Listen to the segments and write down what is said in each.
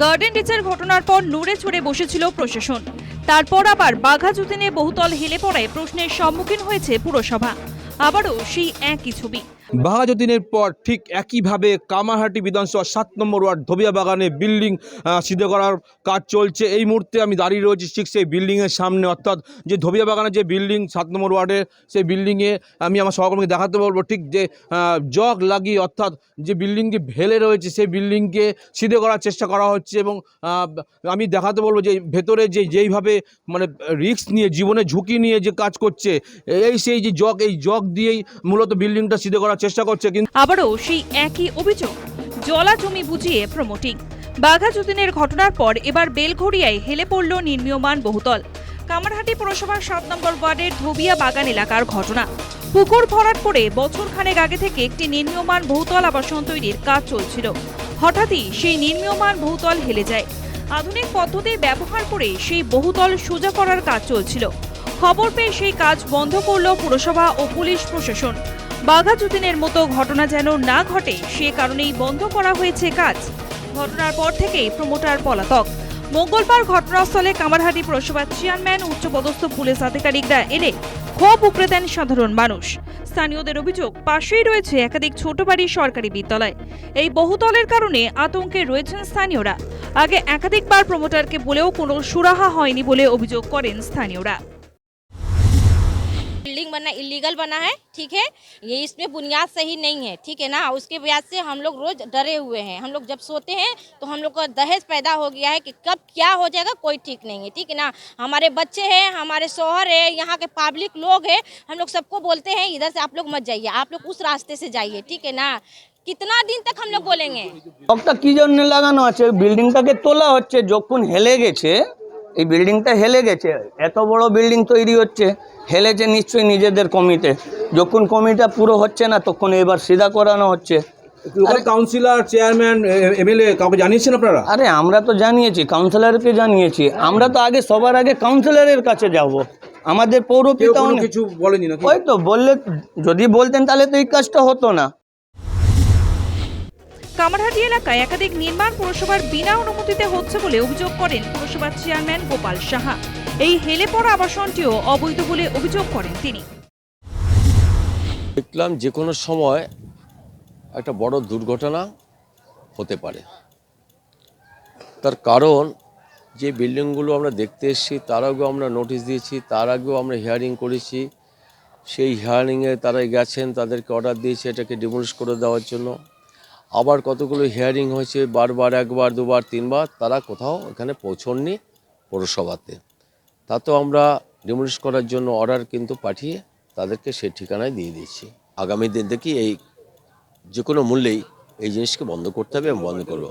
Garden রিচের ঘটনার পর নুড়ে ছুড়ে বসেছিল প্রশাসন। তারপর আবার বাঘা যতীনে বহুতল হেলে পড়ায় প্রশ্নের সম্মুখীন হয়েছে পুরসভা। আবারও সেই একই ছবি। বাঘাযতীনের পর ঠিক একইভাবে কামারহাটি বিধানসভা সাত নম্বর ওয়ার্ড ধবিয়া বাগানে বিল্ডিং সিদ্ধ করার কাজ চলছে। এই মুহূর্তে আমি দাঁড়িয়ে রয়েছি ঠিক সেই বিল্ডিংয়ের সামনে। অর্থাৎ যে ধবিয়া বাগানে যে বিল্ডিং, সাত নম্বর ওয়ার্ডের সেই বিল্ডিংয়ে আমি আমার সহকর্মীকে দেখাতে বলব ঠিক যে জগ লাগিয়ে অর্থাৎ যে বিল্ডিংটি ভেলে রয়েছে সেই বিল্ডিংকে সিদ্ধ করার চেষ্টা করা হচ্ছে এবং আমি দেখাতে বলব যে ভেতরে যে যেইভাবে মানে রিস্ক নিয়ে, জীবনে ঝুঁকি নিয়ে যে কাজ করছে, এই সেই যে জগ, এই জগ দিয়েই মূলত বিল্ডিংটা সিদ্ধ করার চেষ্টা করছে, কিন্তু আবারও সেই একই অভিযোগ। জলা জমি বুঝিয়ে প্রমোটিং বাঘা যতীনের ঘটনার পর এবার বেলঘড়িয়ায় হেলে পড়ল নির্মীয়মান বহুতল। কামারহাটি পুরসভার সাত নম্বর ওয়ার্ডের ধোবিয়া বাগান এলাকার ঘটনা। পুকুর ভরাট করে বছর খানেক আগে থেকে একটি নির্মীয়মান বহুতল আবাসন তৈরির কাজ চলছিল। হঠাৎই সেই নির্মীয়মান বহুতল হেলে যায়। আধুনিক পদ্ধতি ব্যবহার করে সেই বহুতল সোজা করার কাজ চলছিল। খবর পেয়ে সেই কাজ বন্ধ করল পুরসভা ও পুলিশ প্রশাসন। বাঘা যতীনের মতো ঘটনা যেন না ঘটে, সে কারণেই বন্ধ করা হয়েছে কাজ। ঘটনার পর থেকেই প্রমোটার পলাতক। মঙ্গলবার ঘটনাস্থলে কামারহাটি পুরসভার চেয়ারম্যান, উচ্চপদস্থ পুলিশ আধিকারিকরা এলে ক্ষোভ উপড়ে দেন সাধারণ মানুষ। স্থানীয়দের অভিযোগ, পাশেই রয়েছে একাধিক ছোট বাড়ি সরকারি বিদ্যালয়। এই বহুতলের কারণে আতঙ্কে রয়েছেন স্থানীয়রা। আগে একাধিকবার প্রমোটারকে বলেও কোনো সুরাহা হয়নি বলে অভিযোগ করেন স্থানীয়রা। बिल्डिंग बना इलीगल बना है ठीक है ये इसमें बुनियाद सही नहीं है ठीक है ना उसके वजह से हम लोग रोज डरे हुए हैं हम लोग जब सोते हैं तो हम लोग को दहेज पैदा हो गया है कि कब क्या हो जाएगा कोई ठीक नहीं है ठीक है ना हमारे बच्चे हैं हमारे शोहर है यहाँ के पब्लिक लोग हैं हम लोग सबको बोलते हैं इधर से आप लोग मत जाइए आप लोग उस रास्ते से जाइए ठीक है ना कितना दिन तक हम लोग बोलेंगे ব্লকটা কি জন্য লাগানো আছে বিল্ডিংটাকে তোলা হচ্ছে যখন হেলে গেছে এই বিল্ডিংটা হেলে গেছে। এত বড় বিল্ডিং তৈরি হচ্ছে হেলেছে নিশ্চয়ই নিজেদের কমিতে। যখন কমিটা পুরো হচ্ছে না তখন এবার সিধা করানো হচ্ছে। লোকাল কাউন্সিলর চেয়ারম্যান এমএলএ কাউকে জানিয়েছেন আপনারা? আরে আমরা তো জানিয়েছি কাউন্সিলরকে জানিয়েছি। আমরা তো আগে সবার আগে কাউন্সিলরের কাছে যাব। আমাদের পৌরপিতা কিছু বলেনি নাকি? ওই তো বললে যদি বলতেন তাহলে তো এই কাজটা হতো না। কামারহাটি এলাকায় একাধিক নির্মাণ পুরসভার বিনা অনুমতিতে হচ্ছে বলে অভিযোগ করেন পুরসভার চেয়ারম্যান গোপাল সাহা। এই হেলে পড়া আবাসনটিও অবৈধ বলে অভিযোগ করেন তিনি। দেখলাম যে কোনো সময় একটা বড় দুর্ঘটনা হতে পারে। তার কারণ, যে বিল্ডিংগুলো আমরা দেখতে এসেছি, তার আগেও আমরা নোটিশ দিয়েছি, তার আগেও আমরা হিয়ারিং করেছি। সেই হিয়ারিংয়ে তারা গেছেন, তাদেরকে অর্ডার দিয়েছে, এটাকে ডিমোলিশ করে দেওয়ার জন্য। আবার কতগুলো হিয়ারিং হয়েছে, বারবার, একবার, দুবার, তিনবার, তারা কোথাও এখানে পৌঁছননি পৌরসভাতে। তাতেও আমরা ডিমোলিশ করার জন্য অর্ডার কিন্তু পাঠিয়ে তাদেরকে সেই ঠিকানায় দিয়ে দিয়েছি। আগামী দিন থেকে এই যে কোনো মূল্যেই এই জিনিসকে বন্ধ করতে হবে এবং বন্ধ করব।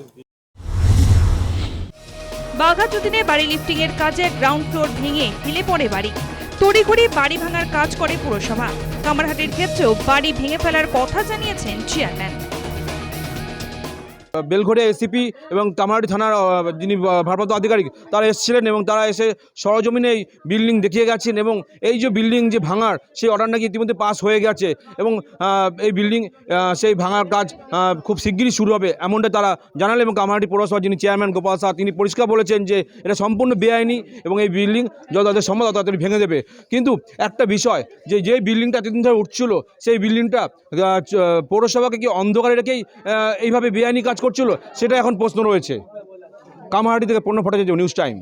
বাঘাযতীনে বাড়ি লিফটিং এর কাজে গ্রাউন্ড ফ্লোর ভেঙে হেলে পড়ে বাড়ি। তড়িঘড়ি বাড়ি ভাঙার কাজ করে পুরসভা। কামারহাটির ক্ষেত্রেও বাড়ি ভেঙে ফেলার কথা জানিয়েছেন চেয়ারম্যান বেলঘড়িয়া এসিপি এবং কামারহাটি থানার যিনি ভারপ্রাপ্ত আধিকারিক, তারা এসেছিলেন এবং তারা এসে সরজমিনে এই বিল্ডিং দেখিয়ে গেছেন এবং এই যে বিল্ডিং যে ভাঙার, সেই অর্ডার নাকি ইতিমধ্যে পাস হয়ে গেছে এবং এই বিল্ডিং সেই ভাঙার কাজ খুব শিগগিরই শুরু হবে এমনটা তারা জানালেন এবং কামারহাটি পৌরসভার যিনি চেয়ারম্যান গোপাল শাহ তিনি পরিষ্কার বলেছেন যে এটা সম্পূর্ণ বেআইনি এবং এই বিল্ডিং যত তাদের সম্ভব তাড়াতাড়ি ভেঙে দেবে। কিন্তু একটা বিষয়, যে যে বিল্ডিংটা এতদিন ধরে উঠছিল, সেই বিল্ডিংটা পৌরসভাকে কি অন্ধকারে রেখেই এইভাবে বেআইনি কাজ করছিল সেটা এখন প্রশ্ন রয়েছে। কামারহাটি থেকে পণ্য ফটেছে নিউজ টাইম।